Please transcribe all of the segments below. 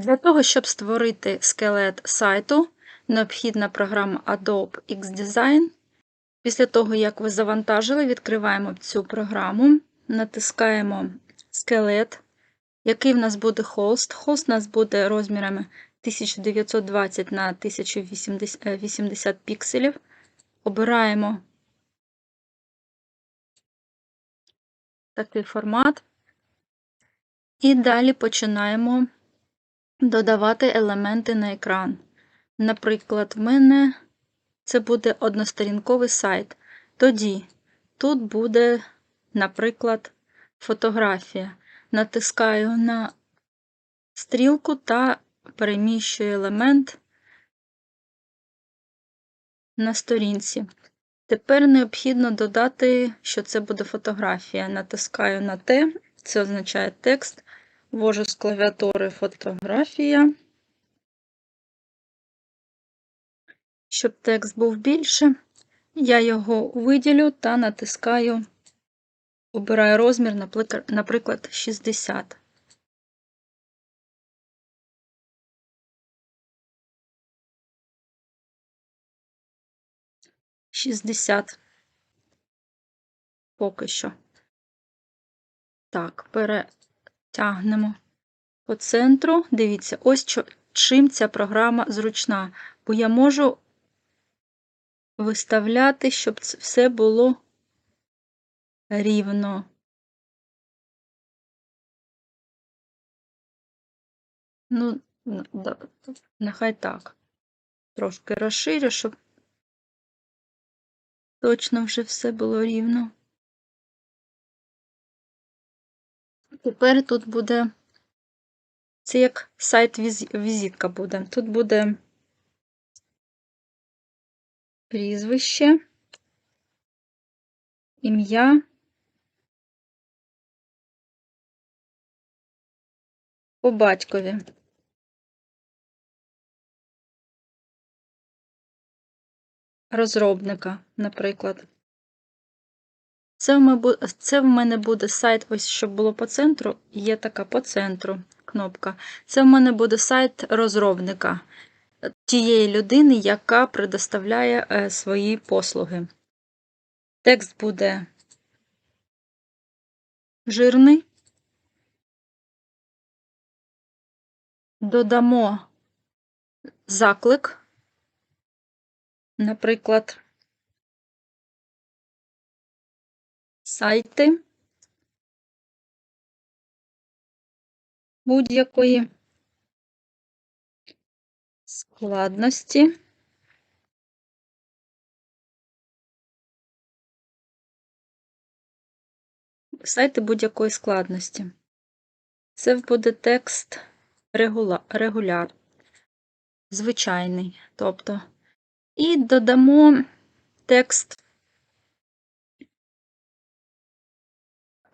Для того, щоб створити скелет сайту, необхідна програма Adobe XDesign. Після того, як ви завантажили, відкриваємо цю програму, натискаємо скелет, який в нас буде холст. Холст у нас буде розмірами 1920 на 1080 пікселів. Обираємо такий формат. І далі починаємо додавати елементи на екран. Наприклад, в мене це буде односторінковий сайт. Тоді тут буде, наприклад, фотографія. Натискаю на стрілку та переміщую елемент на сторінці. Тепер необхідно додати, що це буде фотографія. Натискаю на Т, це означає текст, ввожу з клавіатури фотографія. Щоб текст був більше, я його виділю та натискаю, обираю розмір, наприклад, 60. Шістдесят. Поки що. Так, перетягнемо по центру. Дивіться, ось чим ця програма зручна, бо я можу виставляти, щоб все було рівно. Ну, нехай так. Трошки розширю, щоб точно вже все було рівно. Тепер тут буде, це як сайт-візитка буде. Тут буде прізвище, ім'я, по батькові. Розробника, наприклад. Це в мене буде сайт, ось щоб було по центру, є така по центру кнопка. Це в мене буде сайт розробника тієї людини, яка предоставляє е, свої послуги. Текст буде жирний. Додамо заклик, наприклад, сайти будь-якої складності. Сайти будь-якої складності. Це буде текст регула... регуляр, звичайний. Тобто, і додамо текст,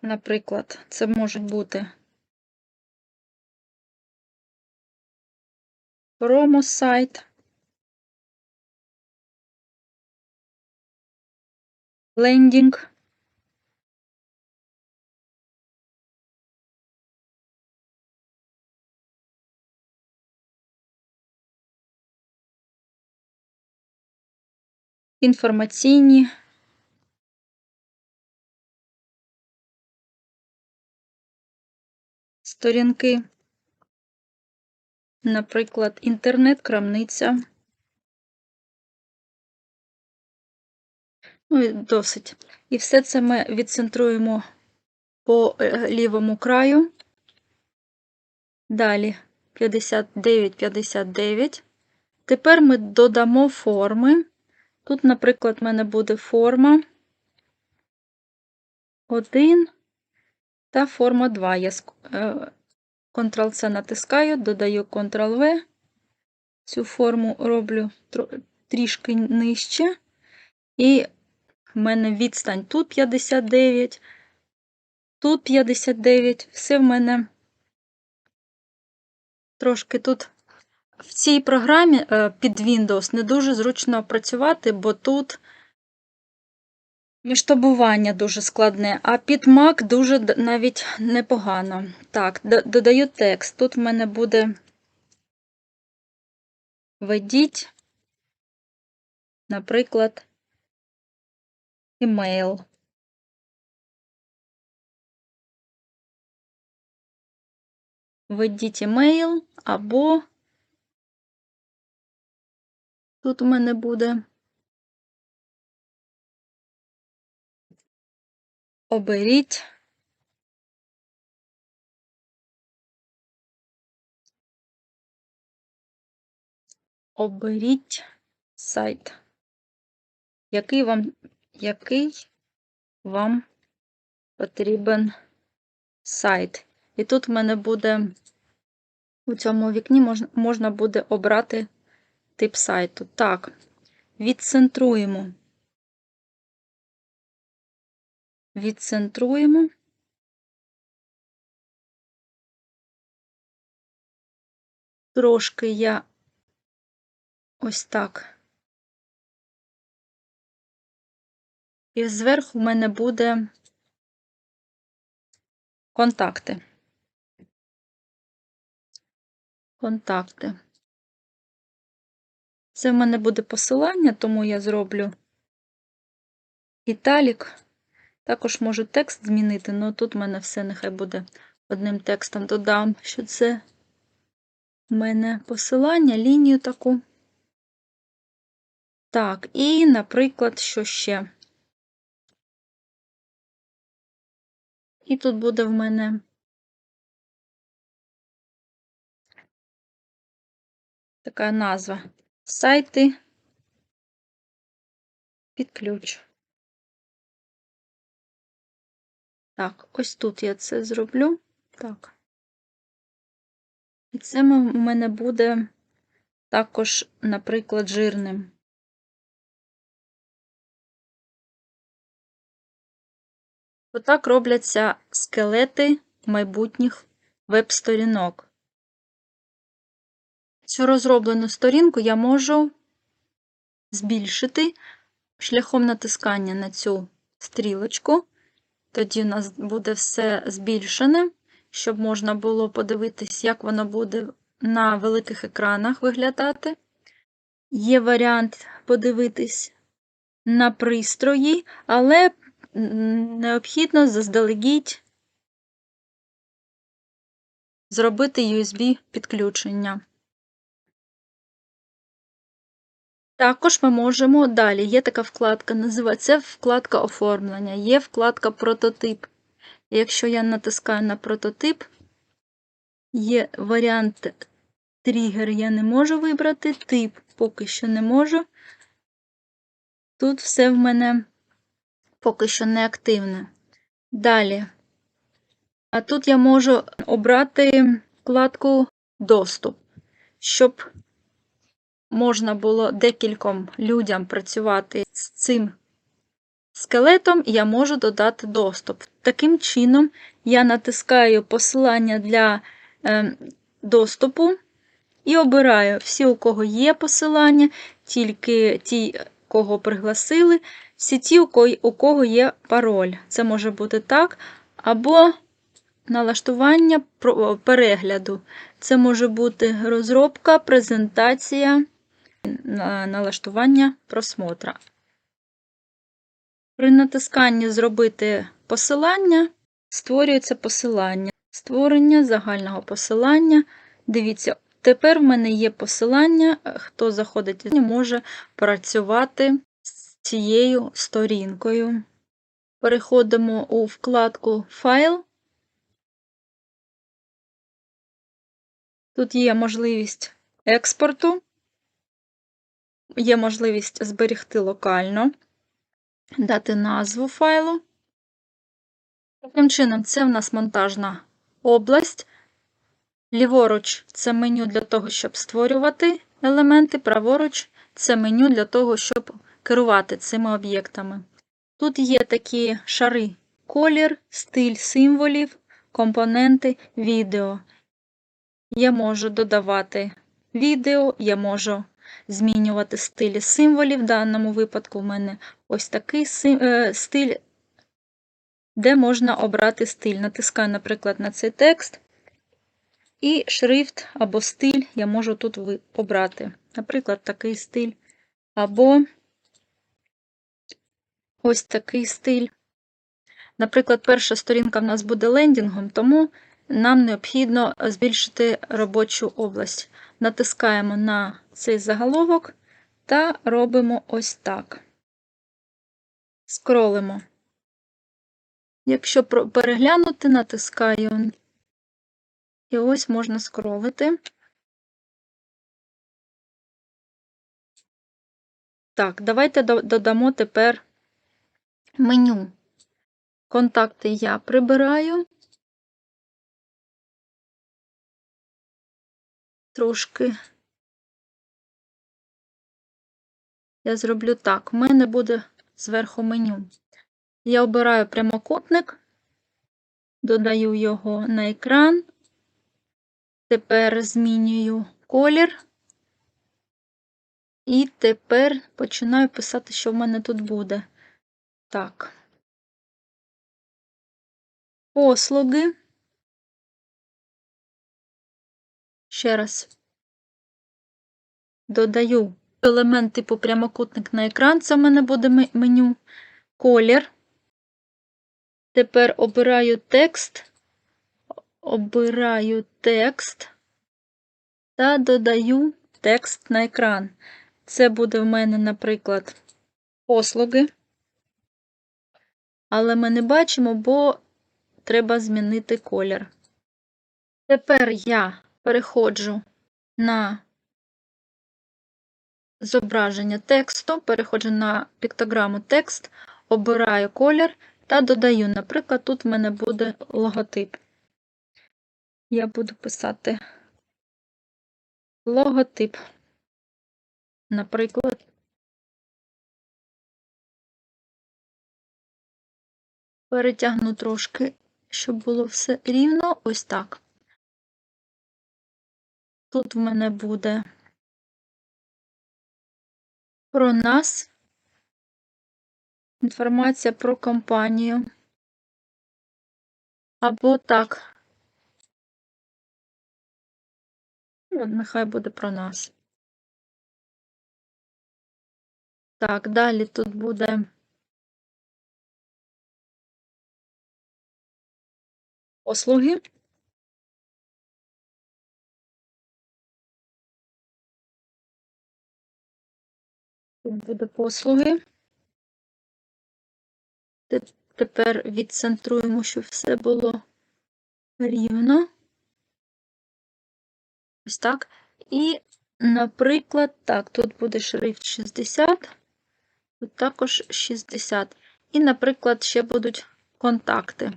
наприклад, це може бути промо-сайт, лендінг, інформаційні сторінки наприклад, інтернет-крамниця. Ну, і досить. І все це ми відцентруємо по е, лівому краю. Далі 59, 59. Тепер ми додамо форми. Тут, наприклад, в мене буде форма 1 та форма 2. Я Ctrl-C натискаю, додаю Ctrl-V. Цю форму роблю трішки нижче. І в мене відстань тут 59, тут 59, все в мене трошки тут. В цій програмі е, під Windows не дуже зручно працювати, бо тут Міжтобування дуже складне, а під Mac дуже навіть непогано. Так, додаю текст. Тут в мене буде введіть, наприклад, email. Введіть email або тут у мене буде оберіть оберіть сайт, який вам, який вам потрібен сайт. І тут в мене буде у цьому вікні можна, можна буде обрати тип сайту. Так, відцентруємо. Відцентруємо. Трошки я ось так. І зверху в мене буде контакти. Контакти. Це в мене буде посилання, тому я зроблю італік. Також можу текст змінити, але тут в мене все нехай буде одним текстом. Додам, що це в мене посилання, лінію таку. Так, і, наприклад, що ще? І тут буде в мене така назва сайти під ключ. Так, ось тут я це зроблю. Так. І це у мене буде також, наприклад, жирним. Отак робляться скелети майбутніх веб-сторінок. Цю розроблену сторінку я можу збільшити шляхом натискання на цю стрілочку. Тоді у нас буде все збільшене, щоб можна було подивитись, як воно буде на великих екранах виглядати. Є варіант подивитись на пристрої, але необхідно заздалегідь зробити USB-підключення. Також ми можемо далі. Є така вкладка, називається вкладка оформлення, є вкладка прототип. Якщо я натискаю на прототип, є варіант тригер я не можу вибрати, тип поки що не можу. Тут все в мене поки що не активне. Далі. А тут я можу обрати вкладку доступ, щоб можна було декільком людям працювати з цим скелетом, я можу додати доступ. Таким чином, я натискаю посилання для е, доступу і обираю всі, у кого є посилання, тільки ті, кого пригласили, всі ті, у кого є пароль. Це може бути так, або налаштування перегляду. Це може бути розробка, презентація налаштування просмотра. При натисканні Зробити посилання створюється посилання. Створення загального посилання. Дивіться, тепер в мене є посилання, хто заходить, може працювати з цією сторінкою. Переходимо у вкладку Файл. Тут є можливість експорту є можливість зберегти локально, дати назву файлу. Таким чином, це в нас монтажна область. Ліворуч це меню для того, щоб створювати елементи, праворуч це меню для того, щоб керувати цими об'єктами. Тут є такі шари: колір, стиль символів, компоненти, відео. Я можу додавати відео, я можу змінювати стилі символів. В даному випадку в мене ось такий е, стиль, де можна обрати стиль. Натискаю, наприклад, на цей текст. І шрифт або стиль я можу тут обрати. Наприклад, такий стиль, або ось такий стиль. Наприклад, перша сторінка в нас буде лендінгом, тому нам необхідно збільшити робочу область. Натискаємо на цей заголовок та робимо ось так. Скролимо. Якщо переглянути, натискаю. І ось можна скролити. Так, давайте додамо тепер меню. Контакти я прибираю. Трошки. Я зроблю так. У мене буде зверху меню. Я обираю прямокутник, додаю його на екран. Тепер змінюю колір. І тепер починаю писати, що в мене тут буде. Так. Послуги. Ще раз. Додаю елемент типу прямокутник на екран. Це в мене буде меню. Колір. Тепер обираю текст. Обираю текст та додаю текст на екран. Це буде в мене, наприклад, послуги. Але ми не бачимо, бо треба змінити колір. Тепер я переходжу на зображення тексту, переходжу на піктограму текст, обираю колір та додаю. Наприклад, тут в мене буде логотип. Я буду писати логотип. Наприклад, перетягну трошки, щоб було все рівно. Ось так. Тут в мене буде про нас, інформація про компанію. Або так. Ну, нехай буде про нас. Так, далі тут буде послуги. Буде послуги. Тепер відцентруємо, щоб все було рівно. Ось так. І, наприклад, так, тут буде шрифт 60, тут також 60. І, наприклад, ще будуть контакти.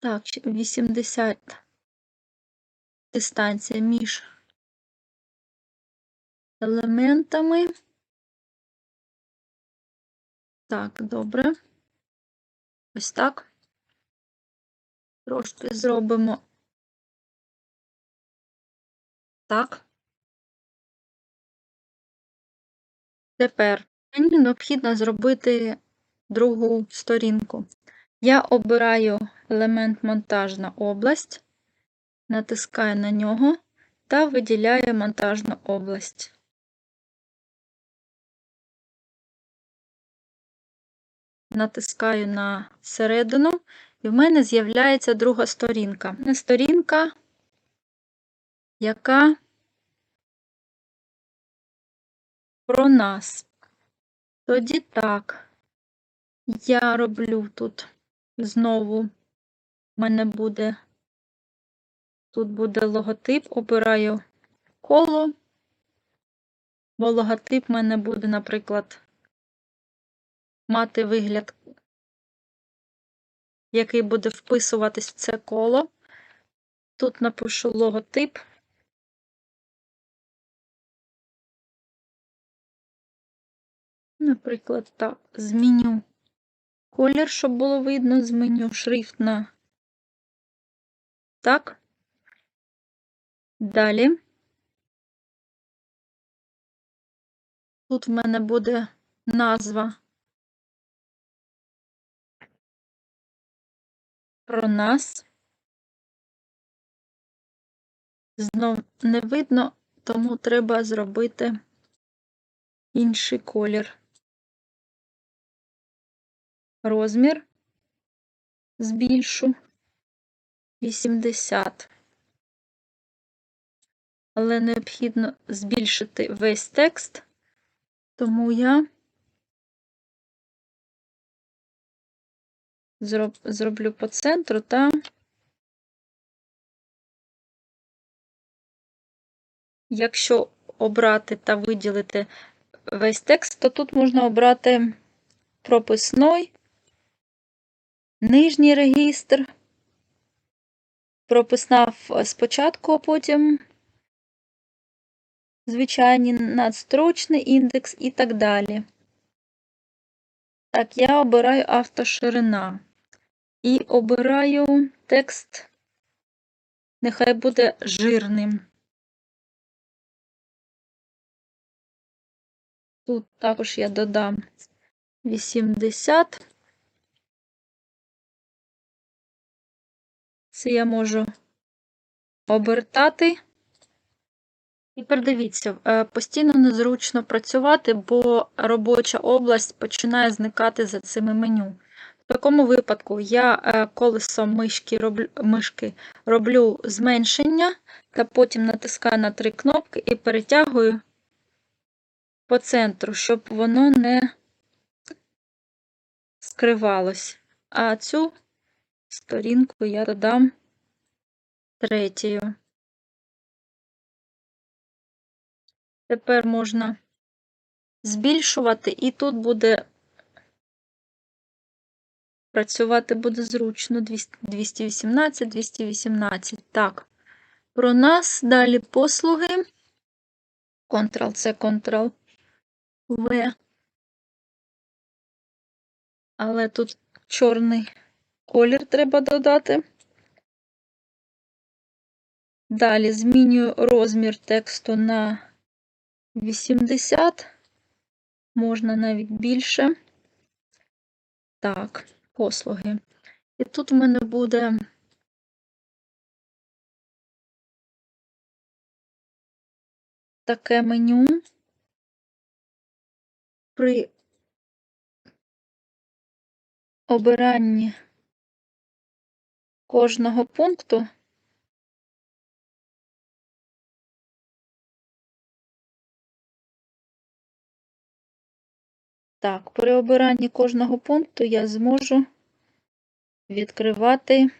Так, ще 80 дистанція між елементами. Так, добре. Ось так. Трошки зробимо так. Тепер мені необхідно зробити другу сторінку. Я обираю елемент монтажна область, натискаю на нього та виділяю монтажну область. Натискаю на середину, і в мене з'являється друга сторінка. Сторінка, яка про нас. Тоді так, я роблю тут знову, в мене буде, тут буде логотип, обираю коло, бо логотип в мене буде, наприклад, мати вигляд, який буде вписуватись в це коло. Тут напишу логотип. Наприклад, так, зміню колір, щоб було видно, зміню шрифт на так. Далі. Тут в мене буде назва. Про нас. Знов не видно, тому треба зробити інший колір. Розмір збільшу 80. Але необхідно збільшити весь текст, тому я зроб, зроблю по центру та якщо обрати та виділити весь текст, то тут можна обрати прописной, нижній регістр, прописна спочатку, а потім звичайний надстрочний індекс і так далі. Так, я обираю автоширина і обираю текст, нехай буде жирним. Тут також я додам 80. Це я можу обертати. І передивіться, е, постійно незручно працювати, бо робоча область починає зникати за цими меню. В такому випадку я е, колесом мишки роблю, мишки роблю зменшення, та потім натискаю на три кнопки і перетягую по центру, щоб воно не скривалось. А цю сторінку я додам третьою. Тепер можна збільшувати, і тут буде працювати буде зручно 218, 218. Так, про нас далі послуги. Ctrl-C, Ctrl-V. Але тут чорний колір треба додати. Далі змінюю розмір тексту на 80, можна навіть більше. Так, послуги. І тут в мене буде таке меню при обиранні кожного пункту Так, при обиранні кожного пункту я зможу відкривати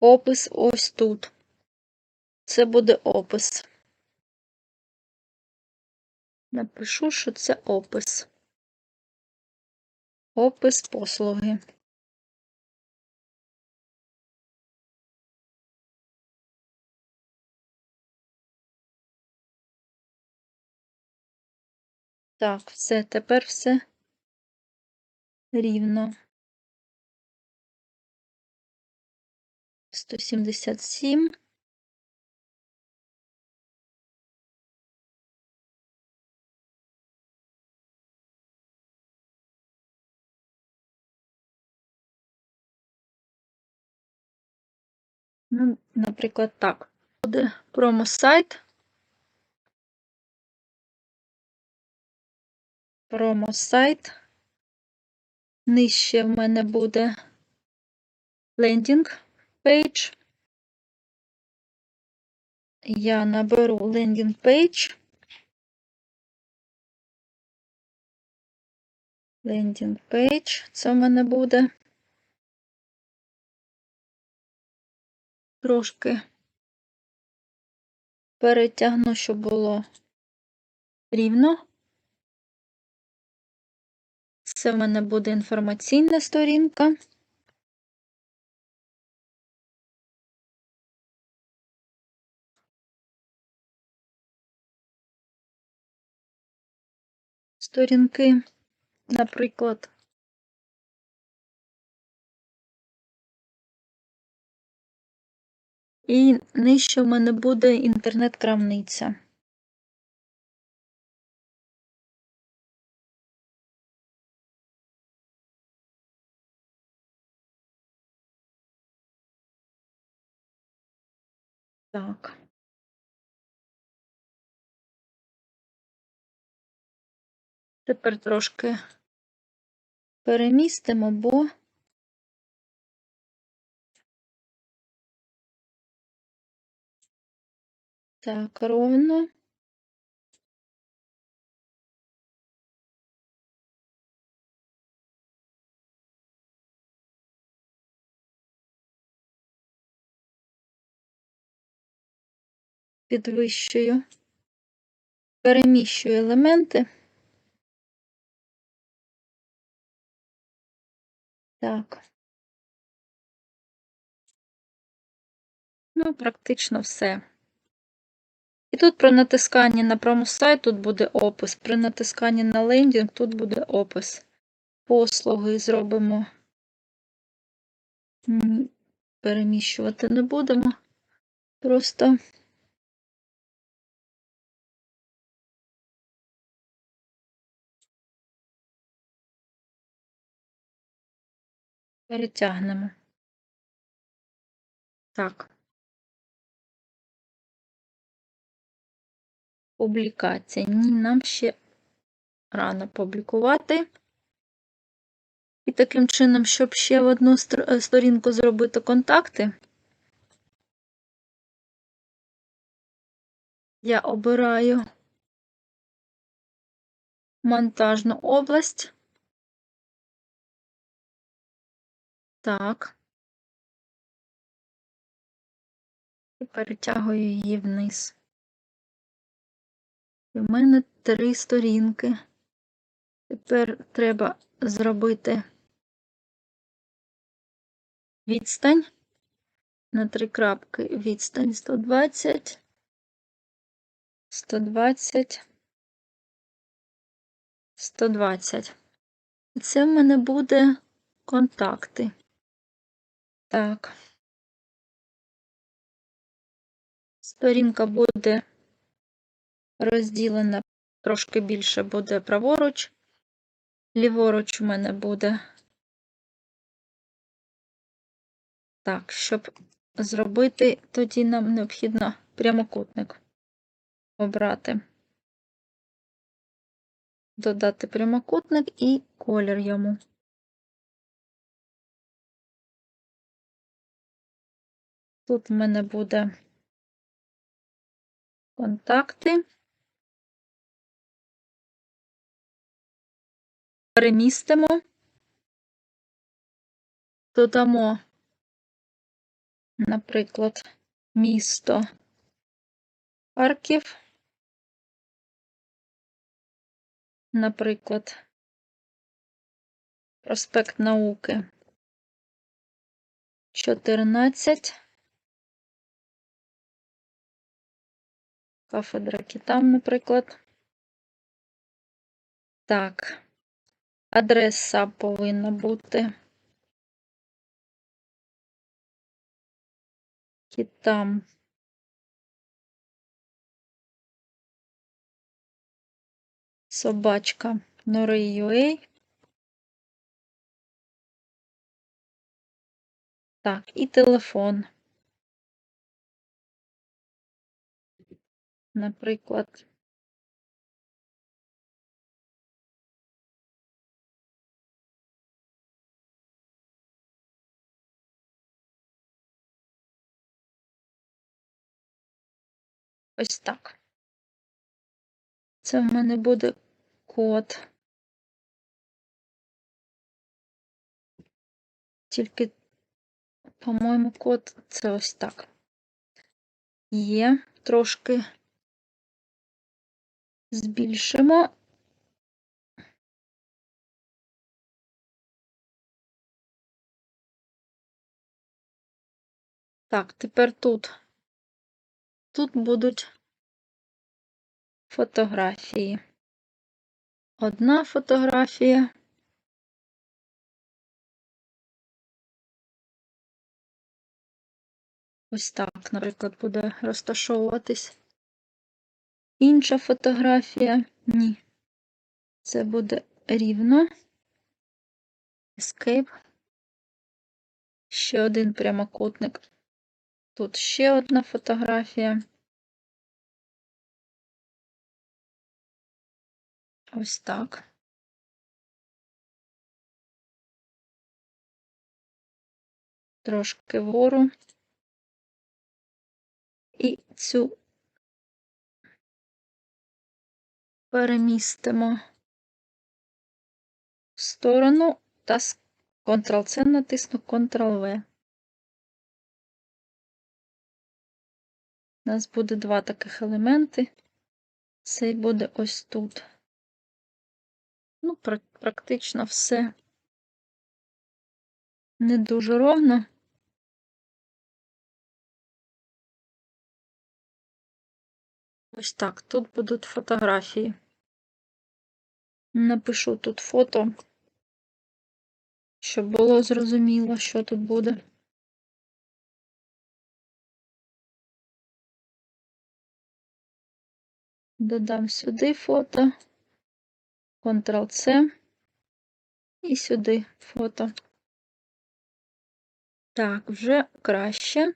опис ось тут. Це буде опис. Напишу, що це опис. Опис послуги. Так, все, тепер все рівно. 177. Ну, наприклад, так. Буде промо-сайт. Промо-сайт. Нижче в мене буде лендінг пейдж. Я наберу лендінг пейдж. Лендінг пейдж. Це в мене буде трошки перетягну, щоб було рівно. Це в мене буде інформаційна сторінка. Сторінки, наприклад. І нижче в мене буде інтернет-крамниця. Так. Тепер трошки перемістимо, бо так, ровно. Підвищую, переміщую елементи. Так. Ну, практично все. І тут при натисканні на промосайт тут буде опис. При натисканні на лендінг тут буде опис. Послуги зробимо. Переміщувати не будемо. Просто перетягнемо. Так. Публікація. Ні, нам ще рано публікувати. І таким чином, щоб ще в одну е, сторінку зробити контакти, я обираю монтажну область. Так. І перетягую її вниз. І в мене три сторінки. Тепер треба зробити відстань на три крапки. Відстань 120, 120, 120. І це в мене буде контакти. Так. Сторінка буде розділена трошки більше буде праворуч, ліворуч у мене буде. Так, щоб зробити, тоді нам необхідно прямокутник обрати, додати прямокутник і колір йому. Тут в мене буде контакти. Перемістимо, додамо, наприклад, місто Харків, наприклад, проспект науки 14, кафедра Китам, наприклад. Так. Адреса повинна бути. Кітам. Собачка Нори.ua. Так, і телефон. Наприклад. Ось так. Це в мене буде код. Тільки, по-моєму, код це ось так. Є, трошки збільшимо. Так, тепер тут. Тут будуть фотографії. Одна фотографія. Ось так, наприклад, буде розташовуватись. Інша фотографія. Ні. Це буде рівно. Escape. Ще один прямокутник. Тут ще одна фотографія. Ось так. Трошки вгору. І цю перемістимо в сторону та Ctrl-C натисну Ctrl-V. У нас буде два таких елементи. Цей буде ось тут. Ну, практично все не дуже ровно. Ось так, тут будуть фотографії. Напишу тут фото, щоб було зрозуміло, що тут буде. Додам сюди фото, Ctrl-C і сюди фото. Так, вже краще.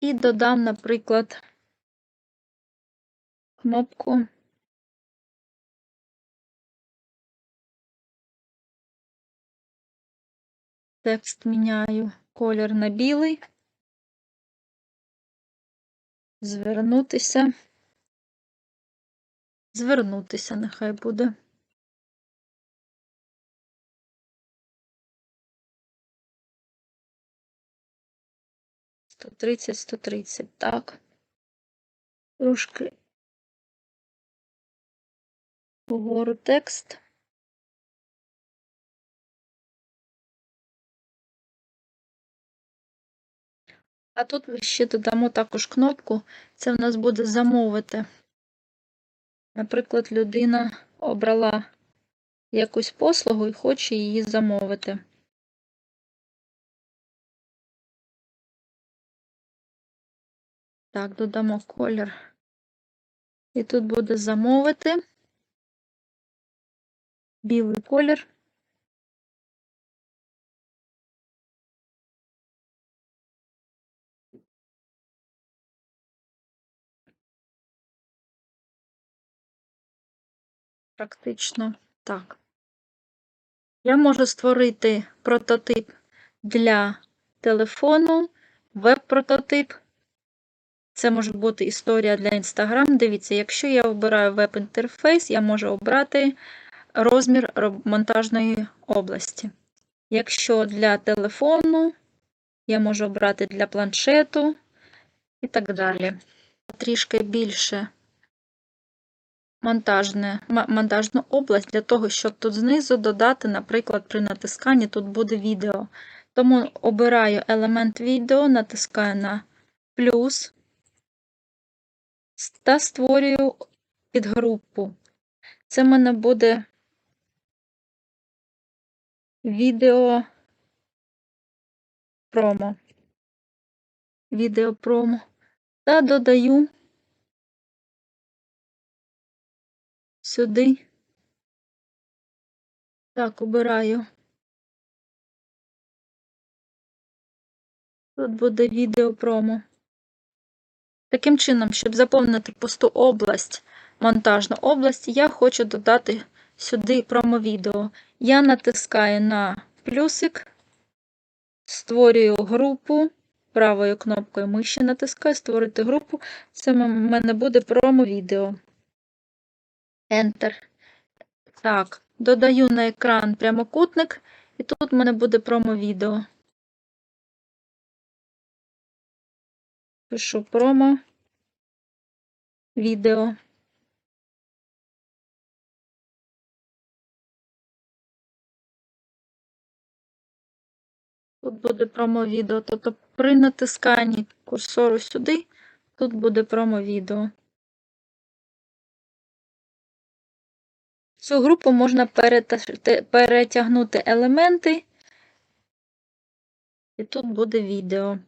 І додам, наприклад, кнопку текст міняю колір на білий, звернутися, звернутися нехай буде. Сто тридцять, сто тридцять, так. Трошки вгору текст. А тут ми ще додамо також кнопку, це в нас буде замовити. Наприклад, людина обрала якусь послугу і хоче її замовити. Так, додамо колір. І тут буде замовити білий колір. Практично так. Я можу створити прототип для телефону, веб-прототип. Це може бути історія для Instagram. Дивіться, якщо я обираю веб-інтерфейс, я можу обрати розмір монтажної області. Якщо для телефону, я можу обрати для планшету і так далі. Трішки більше монтажне, монтажну область для того, щоб тут знизу додати, наприклад, при натисканні тут буде відео. Тому обираю елемент відео, натискаю на плюс та створюю підгрупу. Це в мене буде відео промо. Відео промо. Та додаю сюди. Так, обираю. Тут буде відео промо. Таким чином, щоб заповнити пусту область, монтажну область, я хочу додати сюди промо-відео. Я натискаю на плюсик, створюю групу. Правою кнопкою миші натискаю Створити групу. Це в мене буде промо-відео. Enter. Так, додаю на екран прямокутник, і тут в мене буде промо-відео. Пишу промо відео. Тут буде промо-відео, тобто при натисканні курсору сюди, тут буде промо-відео. Цю групу можна перетягнути елементи, і тут буде відео.